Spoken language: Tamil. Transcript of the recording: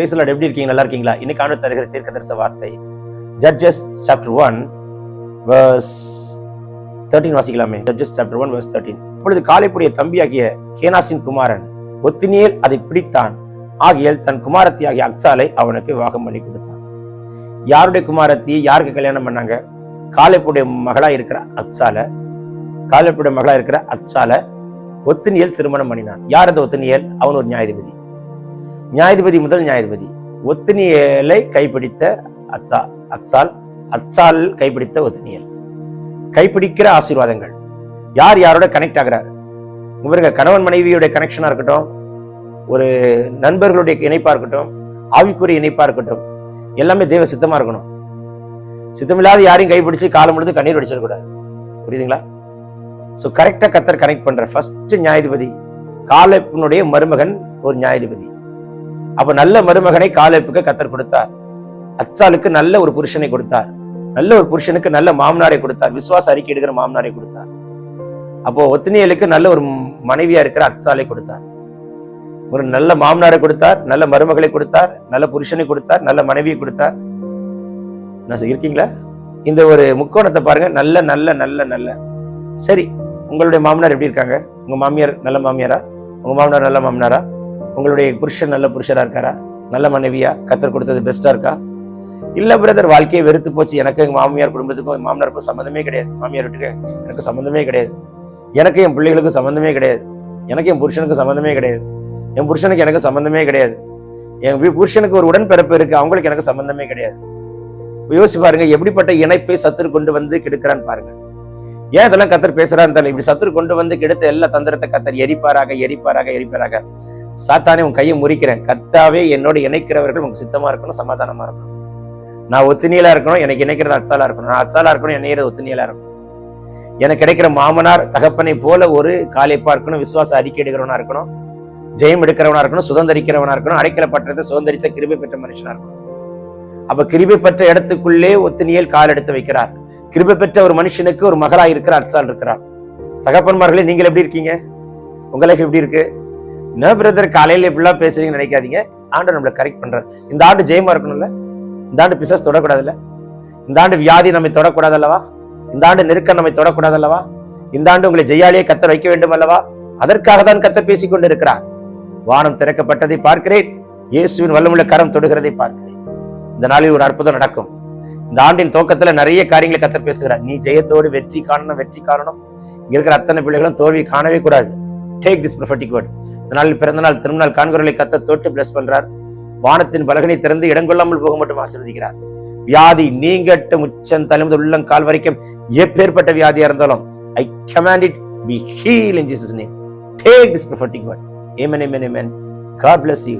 பேசலாட் எப்படி இருக்கீங்க? நல்லா இருக்கீங்களா? இன்னைக்கு ஆண்டு தருகிற தீர்க்க தரிச வார்த்தை Judges chapter one verse thirteen வாசிக்கலாமே. Judges chapter one verse thirteen அப்பொழுது காலைப்புடைய தம்பியாகிய கேனாசின் குமாரன் ஒத்தினியேல் அதை பிடித்தான். ஆகியால் தன் குமாரத்தி ஆகிய அக்சாலை அவனுக்கு விவாகம் பண்ணி கொடுத்தான். யாருடைய குமாரத்தி யாருக்கு கல்யாணம் பண்ணாங்க? காலைப்புடைய மகளா இருக்கிற அக்சால. காலைப்புடைய மகளா இருக்கிற அக்சால ஒத்தினியல் திருமணம் பண்ணினான். யார் அந்த ஒத்தினியல்? அவன் ஒரு நியாயாதிபதி. நியாயதிபதி முதல் நியாயதிபதி ஒத்தினியலை கைப்பிடித்த அத்தா அக்சால் அச்சால் கைப்பிடித்த ஒத்தினியல். கைப்பிடிக்கிற ஆசீர்வாதங்கள். யார் யாரோட கனெக்ட் ஆகிறார்? இவருங்க கணவன் மனைவியுடைய கனெக்ஷனா இருக்கட்டும் ஒரு நண்பர்களுடைய இணைப்பா இருக்கட்டும் ஆவிக்குரிய இணைப்பா இருக்கட்டும் எல்லாமே தேவ சித்தமா இருக்கணும். சித்தமில்லாத யாரையும் கைப்பிடிச்சு காலம் முழுது கண்ணீர் வடிச்சிடக்கூடாது புரியுதுங்களா? ஸோ கரெக்டா கத்தர் கனெக்ட் பண்ற ஃபர்ஸ்ட் நியாயாதிபதி காலப்பினுடைய மருமகன் ஒரு நியாயாதிபதி அப்ப நல்ல மருமகனை காலப்புக்கு கத்தர் கொடுத்தார். அச்சாலுக்கு நல்ல ஒரு புருஷனை கொடுத்தார். நல்ல ஒரு புருஷனுக்கு நல்ல மாமனாரை கொடுத்தார். விசுவாச அறிக்கை எடுக்கிற மாமனாரை கொடுத்தார். அப்போ ஒத்தினியலுக்கு நல்ல ஒரு மனைவியா இருக்கிற அச்சாலை கொடுத்தார். ஒரு நல்ல மாமனாரை கொடுத்தார் நல்ல மருமகளை கொடுத்தார் நல்ல புருஷனை கொடுத்தார் நல்ல மனைவியை கொடுத்தார். நான் சொ- இருக்கீங்களா? இந்த ஒரு முக்கோணத்தை பாருங்க. நல்ல நல்ல நல்ல நல்ல. சரி உங்களுடைய மாமனார் எப்படி இருக்காங்க? உங்க மாமியார் நல்ல மாமியாரா? உங்க மாமனார் நல்ல மாமனாரா? உங்களுடைய புருஷன் நல்ல புருஷரா இருக்காரா? நல்ல மனைவியா? கத்தர் கொடுத்தது பெஸ்டா இருக்கா? இல்ல பிரதர் வாழ்க்கையை வெறுத்து போச்சு. எனக்கு எங்க மாமியார் குடும்பத்துக்கும் என் மாமனாருக்கும் சம்மந்தமே கிடையாது. மாமியார் வீட்டுக்கு எனக்கு சம்மந்தமே கிடையாது. எனக்கு என் பிள்ளைகளுக்கும் சம்மந்தமே கிடையாது. எனக்கு என் புருஷனுக்கு சம்மந்தமே கிடையாது. என் புருஷனுக்கு எனக்கு சம்மந்தமே கிடையாது. என் புருஷனுக்கு ஒரு உடன்பிறப்பு இருக்கு. அவங்களுக்கு எனக்கு சம்மந்தமே கிடையாது. யோசிச்சு பாருங்க எப்படிப்பட்ட இணைப்பை சத்துரு கொண்டு வந்து கெடுக்கிறான்னு பாருங்க. ஏன் இதெல்லாம் கத்தர் பேசுறான்னு தெரியல. இப்படி சத்துரு கொண்டு வந்து கெடுத்த எல்லா தந்திரத்தை கத்தர் எரிப்பாராக எரிப்பாராக எரிப்பாராக. சாத்தானே உன் கையை முறிக்கிறேன். கர்த்தாவே என்னோட இணைக்கிறவர்கள் உங்க சித்தமா இருக்கணும் சமாதானமா இருக்கணும். நான் ஒத்துணியலா இருக்கணும் எனக்கு இணைக்கிறது அச்சாலா இருக்கணும். நான் அச்சாலா இருக்கணும் என்னையது ஒத்துணியலா இருக்கணும். எனக்கு கிடைக்கிற மாமனார் தகப்பனை போல ஒரு காலைப்பா இருக்கணும் விசுவாச அறிக்கை எடுக்கிறவனா இருக்கணும். ஜெயம் எடுக்கிறவனா இருக்கணும் சுதந்திரிக்கிறவனா இருக்கணும் அடைக்கலப்பட்டதை சுதந்திரித்த கிருபை பெற்ற மனுஷனா இருக்கணும். அப்ப கிருபை பெற்ற இடத்துக்குள்ளே ஒத்தினியல் கால் எடுத்து வைக்கிறார். கிருபை பெற்ற ஒரு மனுஷனுக்கு ஒரு மகளாக இருக்கிற அச்சால் இருக்கிறார். தகப்பன்மார்களே நீங்கள் எப்படி இருக்கீங்க? உங்க லைஃப் எப்படி இருக்கு? என்ன பிரதர் காலையில இப்படிலாம் பேசுறீங்கன்னு நினைக்காதீங்க. ஆண்டு நம்மளை கரெக்ட் பண்றாரு. இந்த ஆண்டு ஜெயமா இருக்கணும்ல? இந்த ஆண்டு பிசஸ் தொடக்கூடாதுல்ல? இந்த ஆண்டு வியாதி நம்மை தொடக்கூடாது அல்லவா இந்த ஆண்டு நெருக்கம் நம்மை தொடக்கூடாது அல்லவா இந்த ஆண்டு உங்களை ஜெயாலியை கத்த வைக்க வேண்டும் அல்லவா அதற்காக தான் கத்தர் பேசிக் கொண்டிருக்கிறார். வானம் திறக்கப்பட்டதை பார்க்கிறேன். இயேசுவின் வல்லமுள்ள கரம் தொடுகிறதை பார்க்கிறேன். இந்த நாளில் ஒரு அற்புதம் நடக்கும். இந்த ஆண்டின் துவக்கத்துல நிறைய காரியங்களை கத்த பேசுகிறார். நீ ஜெயத்தோடு வெற்றி காணணும் வெற்றி காணணும். இங்க இருக்கிற அத்தனை பிள்ளைகளும் தோல்வி காணவே கூடாது. டேக் திஸ் ப்ரொஃபட்டிக் வேர்ட் இந்த நாளில் பிறந்த நாள் திருநாள் காண்கிறவர்களை கத்த தொட்டு பிளஸ் பண்றார். வானத்தின் பலகனை திறந்து இடங்கொள்ளாமல் போக மட்டும் ஆசிர்வதிக்கிறார். வியாதி நீங்கட்டும் உச்சம் தலைமுதல் உள்ளம் கால் வரைக்கும் எப்பேற்பட்ட வியாதியா இருந்தாலும் I command it be heal in Jesus name take this prophetic word amen amen amen God bless you